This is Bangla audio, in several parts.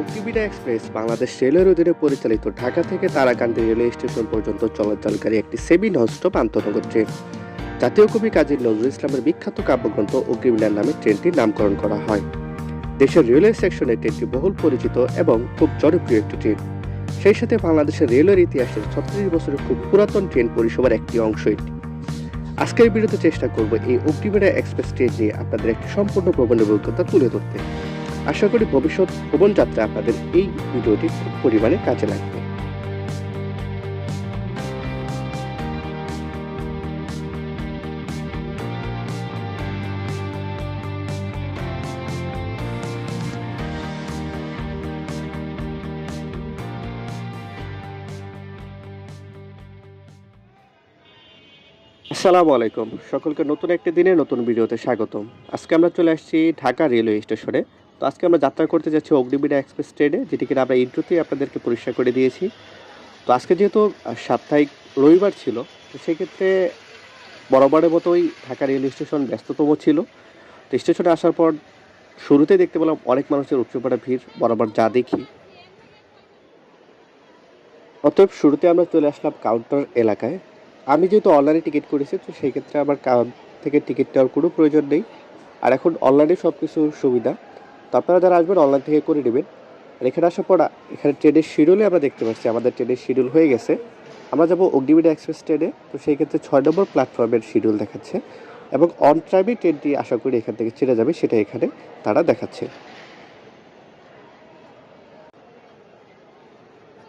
অগ্নিবীণা এক্সপ্রেস বাংলাদেশ রেলের অধীনে পরিচালিত ঢাকা থেকে তারাকান্দি রেলওয়ে স্টেশন পর্যন্ত চলাচলকারী একটি সেমি ননস্টপ আন্তনগর ট্রেন জাতীয় কবি কাজী নজরুল ইসলামের বিখ্যাত কাব্যগ্রন্থ অগ্নিবীণার নামে ট্রেনটির নামকরণ করা হয়। দেশের রেলওয়ে সেকশনে ট্রেনটি বহুল পরিচিত এবং খুব জনপ্রিয় একটি ট্রেন। সেই সাথে বাংলাদেশের রেলওয়ের ইতিহাসের ছত্রিশ বছরের খুব পুরাতন ট্রেন পরিষেবার একটি অংশ এটি। আজকের ভিডিওতে চেষ্টা করব এই অগ্নিবীণা এক্সপ্রেস ট্রেন নিয়ে আপনাদের একটি সম্পূর্ণ ভ্রমণের অভিজ্ঞতা তুলে ধরতে। আশা করি ভবিষ্যৎ ভ্রমণ যাত্রা আপনাদের এই ভিডিওটি খুব পরিমাণে কাজে লাগবে। আসসালামু আলাইকুম। সকলকে নতুন একটি দিনে নতুন ভিডিওতে স্বাগতম। আজকে আমরা চলে আসছি ঢাকা রেলওয়ে স্টেশনে। তো আজকে আমরা যাত্রা করতে যাচ্ছি অগ্নিবীণা এক্সপ্রেস ট্রেনে, যেটি কিনা আমরা ইন্ট্রোতেই আপনাদেরকে পরিষ্কার করে দিয়েছি। তো আজকে যেহেতু সাপ্তাহিক রবিবার ছিল, তো সেক্ষেত্রে বরাবরের মতোই ঢাকা রেলওয়ে স্টেশন ব্যস্ততম ছিল। তো স্টেশনে আসার পর শুরুতেই দেখতে পেলাম অনেক মানুষের উপচে ভিড়, বরাবর যা দেখি। অতএব শুরুতে আমরা চলে আসলাম কাউন্টার এলাকায়। আমি যেহেতু অনলাইনে টিকিট করেছি, তো সেই ক্ষেত্রে আমার কাউন্ট থেকে টিকিট নেওয়ার কোনো প্রয়োজন নেই। আর এখন অনলাইনে সব কিছু সুবিধা। তো আপনারা যারা আসবেন অনলাইন থেকে করে নেবেন। আর এখানে আসার পর, এখানে ট্রেনের শিডিউলে আমরা দেখতে পাচ্ছি। আমাদের ট্রেনের শিডিউল হয়ে গেছে। আমরা যাব অগ্নিবীর এক্সপ্রেস ট্রেনে তো সেই ক্ষেত্রে ছয় নম্বর প্ল্যাটফর্মের শিডিউল দেখাচ্ছে। এবং অন টাইমে ট্রেনটি আশা করি এখান থেকে ছেড়ে যাবে। সেটা এখানে তারা দেখাচ্ছে।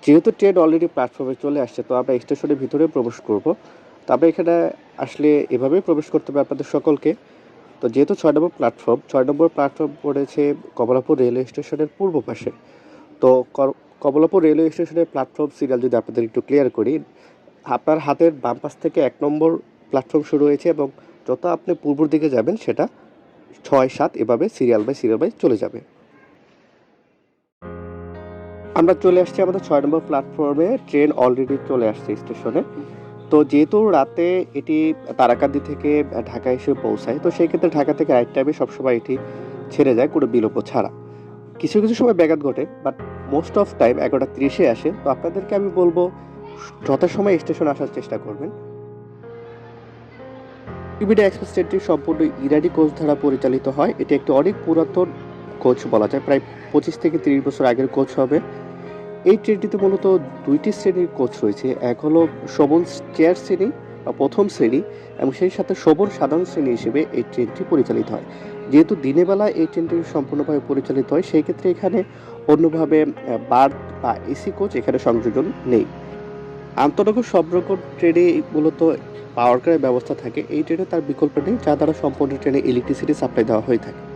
যেহেতু ট্রেন অলরেডি প্ল্যাটফর্মে চলে আসছে, তো আমরা স্টেশনের ভিতরে প্রবেশ করব। তো আমরা এখানে আসলে এভাবেই প্রবেশ করতে হবে আপনাদের সকলকে। তো যেহেতু ছয় নম্বর প্ল্যাটফর্ম ছয় নম্বর প্ল্যাটফর্ম পড়েছে কমলাপুর রেলওয়ে স্টেশনের পূর্ব পাশে। তো কমলাপুর রেলওয়ে স্টেশনের প্ল্যাটফর্ম সিরিয়াল যদি আপনাদের একটু ক্লিয়ার করি, আপনার হাতের বাম পাশ থেকে এক নম্বর প্ল্যাটফর্ম শুরু হয়েছে এবং যত আপনি পূর্বর দিকে যাবেন, সেটা ছয়, সাত এভাবে সিরিয়াল বাই সিরিয়াল বাই চলে যাবে। আমরা চলে আসছি আমাদের ছয় নম্বর প্ল্যাটফর্মে ট্রেন অলরেডি চলে আসছে স্টেশনে তো যেহেতু রাতে এটি তারাকান্দি থেকে ঢাকা এসে পৌঁছায়, তো সেই ক্ষেত্রে ঢাকা থেকে রাইট টাইমে সবসময় এটি ছেড়ে যায় কোনো বিলম্ব ছাড়া। কিছু কিছু সময় ব্যাঘাত ঘটে বাট মোস্ট অফ টাইম এগারোটা ত্রিশে আসে। তো আপনাদেরকে আমি বলব, যথাসময় স্টেশনে আসার চেষ্টা করবেন। টিভিডি এক্সপ্রেস ট্রেনটি সম্পূর্ণ ইরানি কোচ দ্বারা পরিচালিত হয়। এটি একটি অনেক পুরাতন কোচ বলা যায়। প্রায় পঁচিশ থেকে তিরিশ বছর আগের কোচ হবে। এই ট্রেনটিতে মূলত দুইটি শ্রেণির কোচ রয়েছে। এক হলো শোভন চেয়ার শ্রেণি বা প্রথম শ্রেণি এবং সেই সাথে শোভন সাধারণ শ্রেণি হিসেবে এই ট্রেনটি পরিচালিত হয়। যেহেতু দিনের বেলা এই ট্রেনটি সম্পূর্ণভাবে পরিচালিত হয়, সেই ক্ষেত্রে এখানে অন্যভাবে বার্থ বা এসি কোচ এখানে সংযোজন নেই। আন্তনগর সব রকম ট্রেনে মূলত পাওয়ার কারের ব্যবস্থা থাকে। এই ট্রেনে তার বিকল্প নেই যা দ্বারা সম্পূর্ণ ট্রেনে ইলেকট্রিসিটি সাপ্লাই দেওয়া হয়ে থাকে।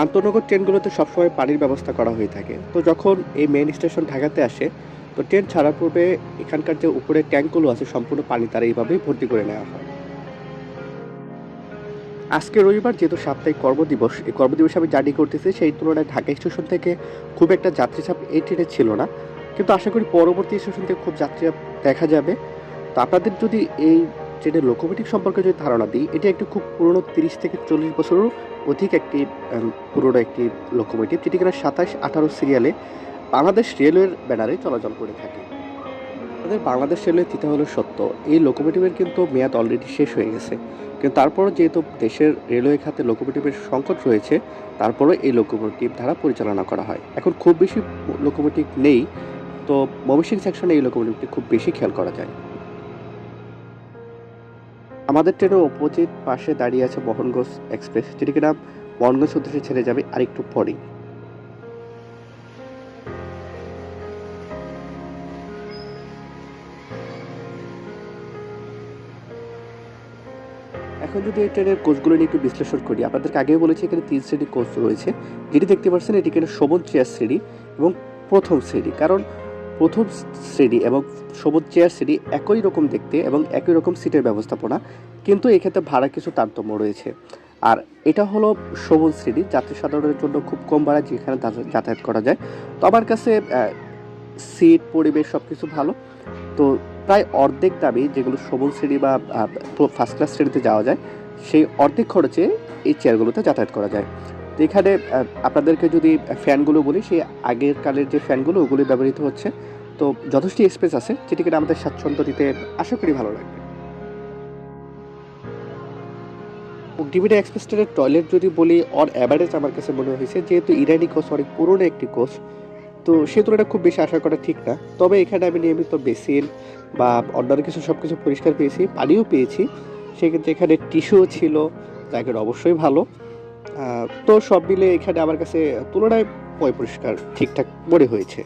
আন্তনগর ট্রেনগুলোতে সবসময় পানির ব্যবস্থা করা হয়ে থাকে। তো যখন এই মেন স্টেশন ঢাকাতে আসে, তো ট্রেন ছাড়ার পূর্বে এখানকার যে উপরে ট্যাঙ্কগুলো আছে, সম্পূর্ণ পানি তারা এইভাবেই ভর্তি করে নেওয়া হয়। আজকে রবিবার, যেহেতু সাপ্তাহিক কর্মদিবস এই কর্মদিবসে আমি জার্নি করতেছি, সেই তুলনায় ঢাকা স্টেশন থেকে খুব একটা যাত্রী চাপ এই ট্রেনে ছিল না। কিন্তু আশা করি পরবর্তী স্টেশন থেকে খুব যাত্রী চাপ দেখা যাবে। তো আপনাদের যদি এই ট্রেনের লোকোমেটিক সম্পর্কে যদি ধারণা দিই, এটি একটি খুব পুরনো তিরিশ থেকে চল্লিশ বছরেরও অধিক একটি পুরনো একটি লোকোমোটিভ যেটি কিনা সাতাশ আঠারো সিরিয়ালে বাংলাদেশ রেলওয়ের ব্যানারে চলাচল করে থাকে। আমাদের বাংলাদেশ রেলওয়ে তিতা হলো সত্য, এই লোকোমোটিভের কিন্তু মেয়াদ অলরেডি শেষ হয়ে গেছে। কিন্তু তারপরও যেহেতু দেশের রেলওয়ে খাতে লোকোমোটিভের সংকট রয়েছে, তারপরও এই লোকোমোটিভ দ্বারা পরিচালনা করা হয়। এখন খুব বেশি লোকোমোটিভ নেই, তো ময়মনসিংহ সেকশনে এই লোকোমোটিভটি খুব বেশি খেয়াল করা যায়। আমাদের ট্রেনের অপোজিট পাশে দাঁড়িয়ে আছে মোহনগঞ্জ এক্সপ্রেস যেটি কিনা মোহনগঞ্জ উদ্দেশ্যে ছেড়ে যাবে আরেকটু পরেই। এখন যদি এই ট্রেনের কোচগুলো নিয়ে একটু বিশ্লেষণ করি, আপনাদেরকে আগেও বলেছি এখানে তিন শ্রেণির কোচ রয়েছে, যেটি দেখতে পাচ্ছেন এটি কিনা সবুজ চেয়ার শ্রেণি এবং প্রথম শ্রেণি। কারণ প্রথম শ্রেণি এবং সবুজ চেয়ার শ্রেণি একই রকম দেখতে এবং একই রকম সিটের ব্যবস্থাপনা, কিন্তু এক্ষেত্রে ভাড়া কিছু তারতম্য রয়েছে। আর এটা হলো সবুজ শ্রেণি যাত্রী সাধারণের জন্য খুব কম ভাড়া যেখানে যাতায়াত করা যায়। তো আমার কাছে সিট, পরিবেশ সব কিছু ভালো। তো প্রায় অর্ধেক দামে যেগুলো সবুজ শ্রেণি বা ফার্স্ট ক্লাস শ্রেণীতে যাওয়া যায়, সেই অর্ধেক খরচে এই চেয়ারগুলোতে যাতায়াত করা যায়। তো এখানে আপনাদেরকে যদি ফ্যানগুলো বলি, সেই আগের কালের যে ফ্যানগুলো, ওগুলি ব্যবহৃত হচ্ছে। তো যথেষ্ট স্পেস আছে, যেটি কিনা আমাদের স্বাচ্ছন্দ্য দিতে আশা করি ভালো লাগবে। ডিভিডি এক্সপ্রেস ট্রেনের টয়লেট যদি বলি অন অ্যাভারেজ আমার কাছে মনে হয়েছে, যেহেতু ইরানি কোচ অনেক পুরনো একটি কোচ তো সে তুলনায় খুব বেশি আশা করা ঠিক না। তবে এখানে আমি নিয়মিত বেসিন বা অন্যান্য কিছু সব কিছু পরিষ্কার পেয়েছি, পানিও পেয়েছি। সেক্ষেত্রে এখানে টিস্যুও ছিল জায়গাটা অবশ্যই ভালো। তো সব মিলে এখানে আমার কাছে তুলনায় পয় পরিষ্কার ঠিকঠাক মনে হয়েছে।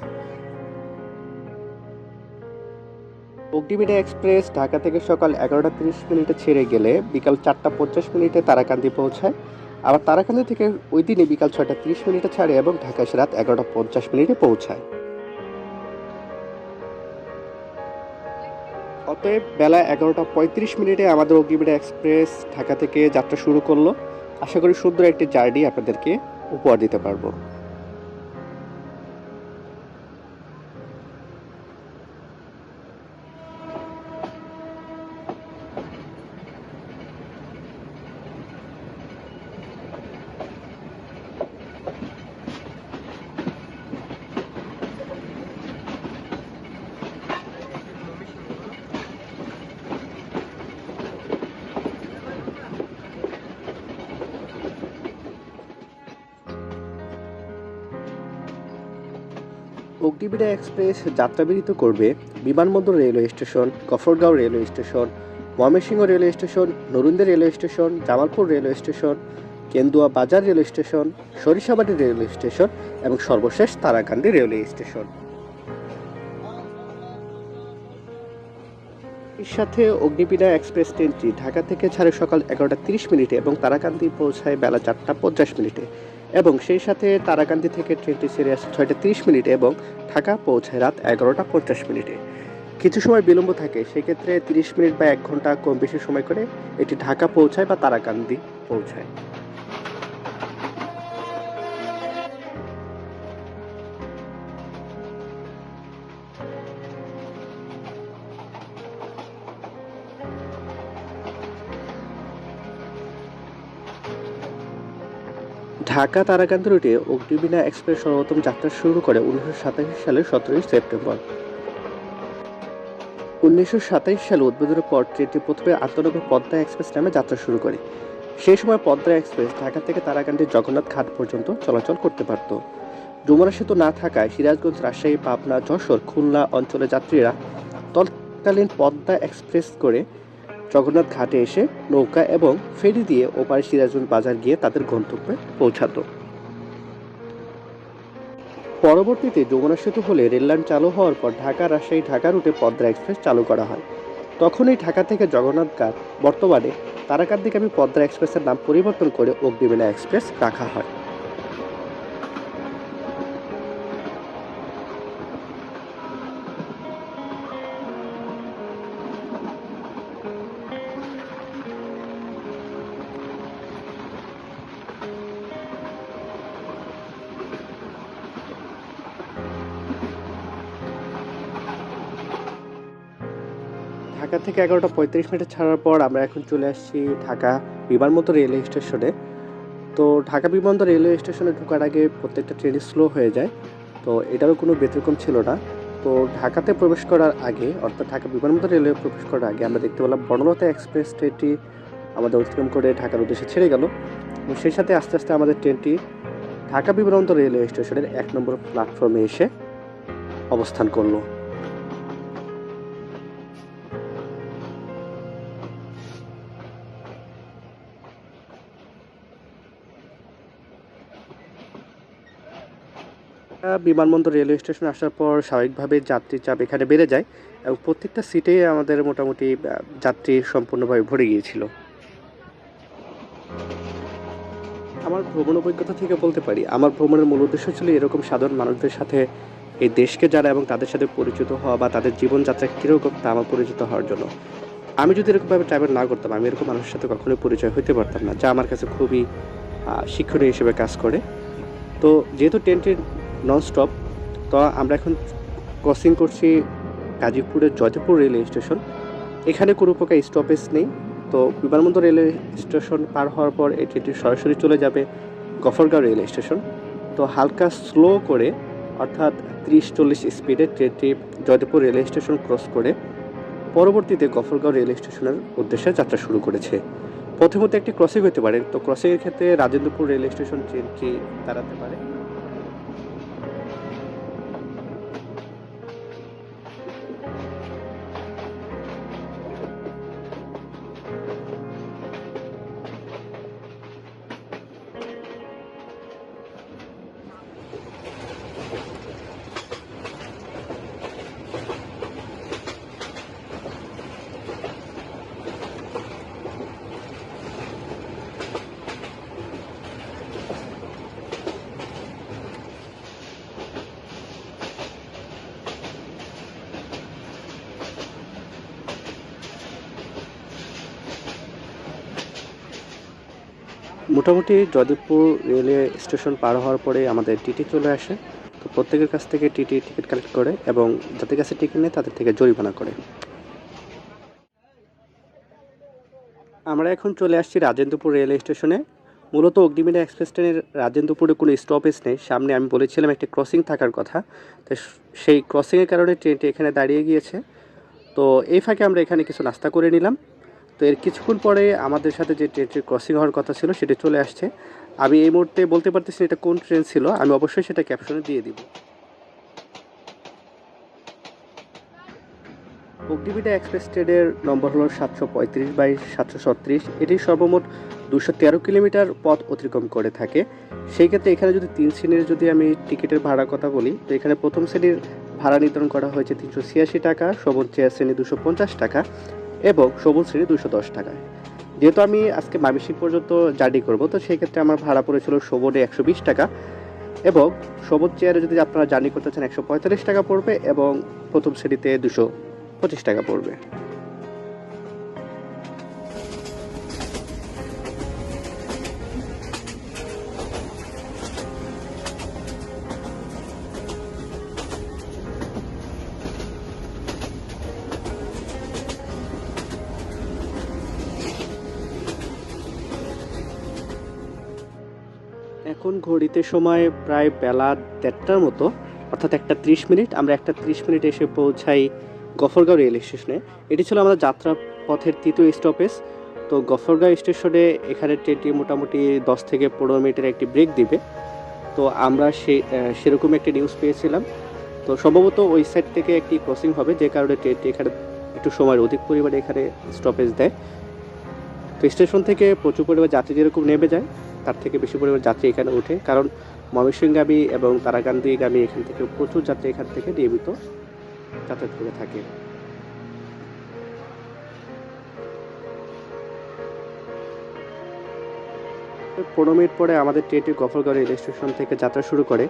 অগ্নিবীণা এক্সপ্রেস ঢাকা থেকে সকাল এগারোটা তিরিশ মিনিটে ছেড়ে গেলে বিকাল চারটা পঞ্চাশ মিনিটে তারাকান্দি পৌঁছায়। আবার তারাকান্দি থেকে ওই দিনে বিকাল ছয়টা তিরিশ মিনিটে ছাড়ে এবং ঢাকা এসে রাত এগারোটা পঞ্চাশ মিনিটে পৌঁছায়। অতএব বেলা এগারোটা পঁয়ত্রিশ মিনিটে আমাদের অগ্নিবীণা এক্সপ্রেস ঢাকা থেকে যাত্রা শুরু করল। আশা করি সুন্দর একটি জার্নি আপনাদেরকে উপহার দিতে পারব। অগ্নিবীণা এক্সপ্রেস যাত্রাবিরত করবে বিমানবন্দর railway station Gafargaon railway station, Mymensingh railway station, Narundi railway station, Jamalpur railway station, Kendua Bazar railway station, Sarishabari railway station এবং সর্বশেষ তারাকান্দি রেলওয়ে স্টেশন। এর সাথে অগ্নিবীণা এক্সপ্রেস ট্রেনটি ঢাকা থেকে ছাড়ে সকাল এগারোটা তিরিশ মিনিটে এবং তারাকান্দি পৌঁছায় বেলা চারটা পঞ্চাশ মিনিটে। এবং সেই সাথে তারাকান্দি থেকে ট্রেনটি ছেড়ে আসে ছয়টা তিরিশ মিনিটে এবং ঢাকা পৌঁছায় রাত এগারোটা পঞ্চাশ মিনিটে। কিছু সময় বিলম্ব থাকে, সেক্ষেত্রে তিরিশ মিনিট বা এক ঘণ্টা কম বেশি সময় করে এটি ঢাকা পৌঁছায় বা তারাকান্দি পৌঁছায়। ঢাকা তারাকান্দি রুটে অগ্নিবীণা এক্সপ্রেস সর্বপ্রথম যাত্রা শুরু করে উনিশশো সাতাশি সালের সতেরোই সেপ্টেম্বর। উনিশশো সাতাইশ সালে উদ্বোধনের পর ট্রেনটি প্রথমে আন্তনগর পদ্মা এক্সপ্রেস নামে যাত্রা শুরু করে। সেই সময় পদ্মা এক্সপ্রেস ঢাকা থেকে তারাকান্দির জগন্নাথ ঘাট পর্যন্ত চলাচল করতে পারত। ডুমরা সেতু না থাকায় সিরাজগঞ্জ, রাজশাহী, পাবনা, যশোর, খুলনা অঞ্চলের যাত্রীরা তৎকালীন পদ্মা এক্সপ্রেস করে জগন্নাথ ঘাটে এসে নৌকা এবং ফেরি দিয়ে ওপারে সিরাজগঞ্জ বাজার গিয়ে তাদের গন্তব্যে পৌঁছাতো। পরবর্তীতে যমুনা সেতু হলে রেললাইন চালু হওয়ার পর ঢাকা রাজশাহী ঢাকা রুটে পদ্মা এক্সপ্রেস চালু করা হয়। তখনই ঢাকা থেকে জগন্নাথ ঘাট, বর্তমানে তারাকার দিকে আমি পদ্মা এক্সপ্রেসের নাম পরিবর্তন করে অগ্নিবীণা এক্সপ্রেস রাখা হয়। ঢাকা থেকে এগারোটা পঁয়ত্রিশ মিনিট ছাড়ার পর আমরা এখন চলে আসছি ঢাকা বিমানবন্দর রেলওয়ে স্টেশনে। তো ঢাকা বিমানবন্দর রেলওয়ে স্টেশনে ঢোকার আগে প্রত্যেকটা ট্রেনই স্লো হয়ে যায়, তো এটারও কোনো ব্যতিক্রম ছিল না। তো ঢাকাতে প্রবেশ করার আগে, অর্থাৎ ঢাকা বিমানবন্দর রেলওয়ে প্রবেশ করার আগে আমরা দেখতে পেলাম বর্ণলতা এক্সপ্রেস ট্রেনটি আমাদের অতিক্রম করে ঢাকার উদ্দেশ্যে ছেড়ে গেল। এবং সেই সাথে আস্তে আস্তে আমাদের ট্রেনটি ঢাকা বিমানবন্দর রেলওয়ে স্টেশনের এক নম্বর প্ল্যাটফর্মে এসে অবস্থান করল। বিমানবন্দর রেলওয়ে স্টেশন আসার পর স্বাভাবিকভাবে যাত্রী চাপ এখানে বেড়ে যায় এবং প্রত্যেকটা সিটে আমাদের মোটামুটি যাত্রী সম্পূর্ণভাবে ভরে গিয়েছিল। আমার ভ্রমণ অভিজ্ঞতা থেকে বলতে পারি, আমার ভ্রমণের মূল উদ্দেশ্য ছিল এরকম সাধারণ মানুষদের সাথে এই দেশকে যারা এবং তাদের সাথে পরিচিত হওয়া বা তাদের জীবনযাত্রা কীরকম তা আমার পরিচিত হওয়ার জন্য। আমি যদি এরকমভাবে ট্রাভেল না করতাম, আমি এরকম মানুষের সাথে কখনোই পরিচয় হতে পারতাম না, যা আমার কাছে খুবই শিক্ষণীয় হিসেবে কাজ করে। তো যেহেতু ট্রেনটি নন স্টপ তো আমরা এখন ক্রসিং করছি গাজীপুরের জয়দেবপুর রেলওয়ে স্টেশন এখানে কোনো প্রকার স্টপেজ নেই। তো বিমানবন্দর রেলওয়ে স্টেশন পার হওয়ার পর ট্রেনটি সরাসরি চলে যাবে গফরগাঁও রেলওয়ে স্টেশন তো হালকা স্লো করে, অর্থাৎ ত্রিশ চল্লিশ স্পিডে ট্রেনটি জয়দেবপুর রেলওয়ে স্টেশন ক্রস করে পরবর্তীতে গফরগাঁও রেলওয়ে স্টেশনের উদ্দেশ্যে যাত্রা শুরু করেছে। মধ্যে একটি ক্রসিং হতে পারে। তো ক্রসিংয়ের ক্ষেত্রে রাজেন্দ্রপুর রেলওয়ে স্টেশন ট্রেনটি দাঁড়াতে পারে। মোটামুটি জয়দেবপুর রেলওয়ে স্টেশন পার হওয়ার পরে আমাদের টিটি চলে আসে। তো প্রত্যেকের কাছ থেকে টিটি টিকিট কালেক্ট করে এবং যাদের কাছে টিকিট নেয় তাদের থেকে জরিমানা করে। আমরা এখন চলে আসছি রাজেন্দ্রপুর রেলওয়ে স্টেশনে। মূলত অগ্নিমিনা এক্সপ্রেস ট্রেনের রাজেন্দ্রপুরে কোনো স্টপেজ নেই। সামনে আমি বলেছিলাম একটি ক্রসিং থাকার কথা। তো সেই ক্রসিংয়ের কারণে ট্রেনটি এখানে দাঁড়িয়ে গিয়েছে। তো এই ফাঁকে আমরা এখানে কিছু নাস্তা করে নিলাম। তো এর কিছুক্ষণ পরে আমাদের সাথে যে ট্রেনটির ক্রসিং হওয়ার কথা ছিল, সেটি চলে আসছে। আমি এই মুহূর্তে বলতে পারতেছি এটা কোন ট্রেন ছিল, আমি অবশ্যই সেটা ক্যাপশনে দিয়ে দিব। অগ্নিবিটা এক্সপ্রেস ট্রেনের নম্বর হলো সাতশো পঁয়ত্রিশ বাই সাতশো ছত্রিশ। এটি সর্বমোট দুশো তেরো কিলোমিটার পথ অতিক্রম করে থাকে। সেই ক্ষেত্রে এখানে যদি তিন শ্রেণির যদি আমি টিকিটের ভাড়ার কথা বলি, তো এখানে প্রথম শ্রেণির ভাড়া নির্ধারণ করা হয়েছে তিনশো ছিয়াশি টাকা চেয়ার শ্রেণি দুশো পঞ্চাশ টাকা। এবং সবুজ শ্রেণি দুশো দশ টাকায়। যেহেতু আমি আজকে মামিসিং পর্যন্ত জার্নি করব, তো সেই ক্ষেত্রে আমার ভাড়া পড়েছিল সবুজে একশো বিশ টাকা এবং সবুজ চেয়ারে যদি আপনারা জার্নি করতে চান একশো পঁয়তাল্লিশ টাকা পড়বে এবং প্রথম শ্রেণীতে দুশো পঁচিশ টাকা পড়বে। এখন ঘড়িতে সময় প্রায় বেলা দেড়টার মতো, অর্থাৎ একটা ত্রিশ মিনিট। আমরা একটা ত্রিশ মিনিট এসে পৌঁছাই গফরগাঁও রেল স্টেশনে। এটি ছিল আমাদের যাত্রা পথের তৃতীয় স্টপেজ তো গফরগাঁও স্টেশনে এখানে ট্রেনটি মোটামুটি দশ থেকে পনেরো মিনিটের একটি ব্রেক দিবে। তো আমরা সে সেরকম একটি নিউজ পেয়েছিলাম। তো সম্ভবত ওই সাইড থেকে একটি ক্রসিং হবে, যে কারণে ট্রেনটি এখানে একটু সময়ের অধিক পরিমাণে এখানে স্টপেজ দেয়। তো স্টেশন থেকে প্রচুর পরিমাণ যাত্রী যেরকম নেমে যায় তার থেকে বেশি পরিমাণ যাত্রী এখানে ওঠে। কারণ ময়মনসিংহগামী এবং তারাকান্দিগামী এখান থেকে প্রচুর যাত্রী এখান থেকে নিয়মিত যাতায়াত করে থাকে। পনেরো মিনিট পরে আমাদের ট্রেনটি গফরগাঁও রেল স্টেশন থেকে যাত্রা শুরু করে।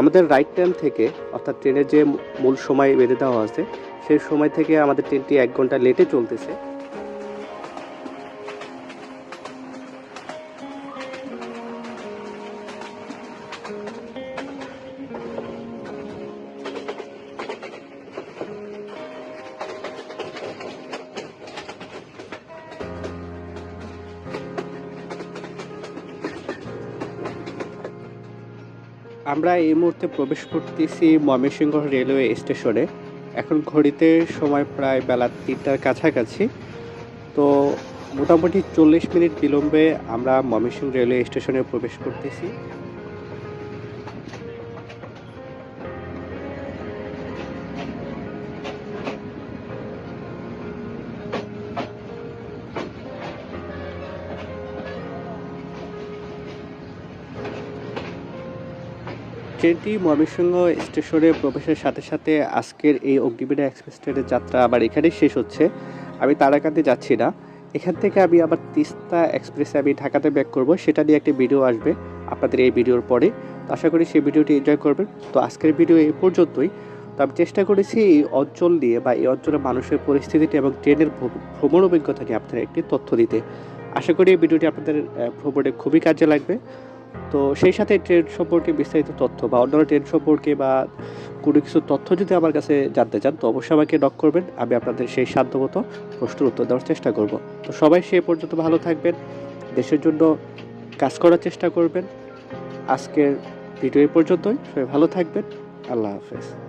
আমাদের রাইট টাইম থেকে, অর্থাৎ ট্রেনের যে মূল সময় বেঁধে দেওয়া আছে সেই সময় থেকে আমাদের ট্রেনটি এক ঘণ্টা লেটে চলতেছে। আমরা এই মুহূর্তে প্রবেশ করতেছি ময়মনসিংহ রেলওয়ে স্টেশনে। এখন ঘড়িতে সময় প্রায় বেলা তিনটার কাছাকাছি। তো মোটামুটি চল্লিশ মিনিট বিলম্বে আমরা ময়মনসিংহ রেলওয়ে স্টেশনে প্রবেশ করতেছি। ট্রেনটি ময়মনসিংহ স্টেশনে প্রবেশের সাথে সাথে আজকের এই অগ্নিবীণা এক্সপ্রেস ট্রেনের যাত্রা আবার এখানেই শেষ হচ্ছে। আমি তারাকান্দি যাচ্ছি না। এখান থেকে আমি আবার তিস্তা এক্সপ্রেসে আমি ঢাকাতে ব্যাক করব। সেটা নিয়ে একটি ভিডিও আসবে আপনাদের এই ভিডিওর পরে। তো আশা করি সেই ভিডিওটি এনজয় করবেন। তো আজকের ভিডিও এই পর্যন্তই। তো আমি চেষ্টা করেছি এই অঞ্চল নিয়ে বা এই অঞ্চলের মানুষের পরিস্থিতিটি এবং ট্রেনের ভ্রমণ অভিজ্ঞতা নিয়ে আপনাদের একটি তথ্য দিতে। আশা করি এই ভিডিওটি আপনাদের ভ্রমণে খুবই কাজে লাগবে। তো সেই সাথে ট্রেড সম্পর্কে বিস্তারিত তথ্য বা অন্যান্য ট্রেড সম্পর্কে বা কোনো কিছু তথ্য যদি আমার কাছে জানতে চান, তো অবশ্যই আমাকে নক করবেন। আমি আপনাদের সেই সাধ্যমতো প্রশ্নের উত্তর দেওয়ার চেষ্টা করব। তো সবাই সে পর্যন্ত ভালো থাকবেন, দেশের জন্য কাজ করার চেষ্টা করবেন। আজকের ভিডিও এই পর্যন্তই। সবাই ভালো থাকবেন। আল্লাহ হাফেজ।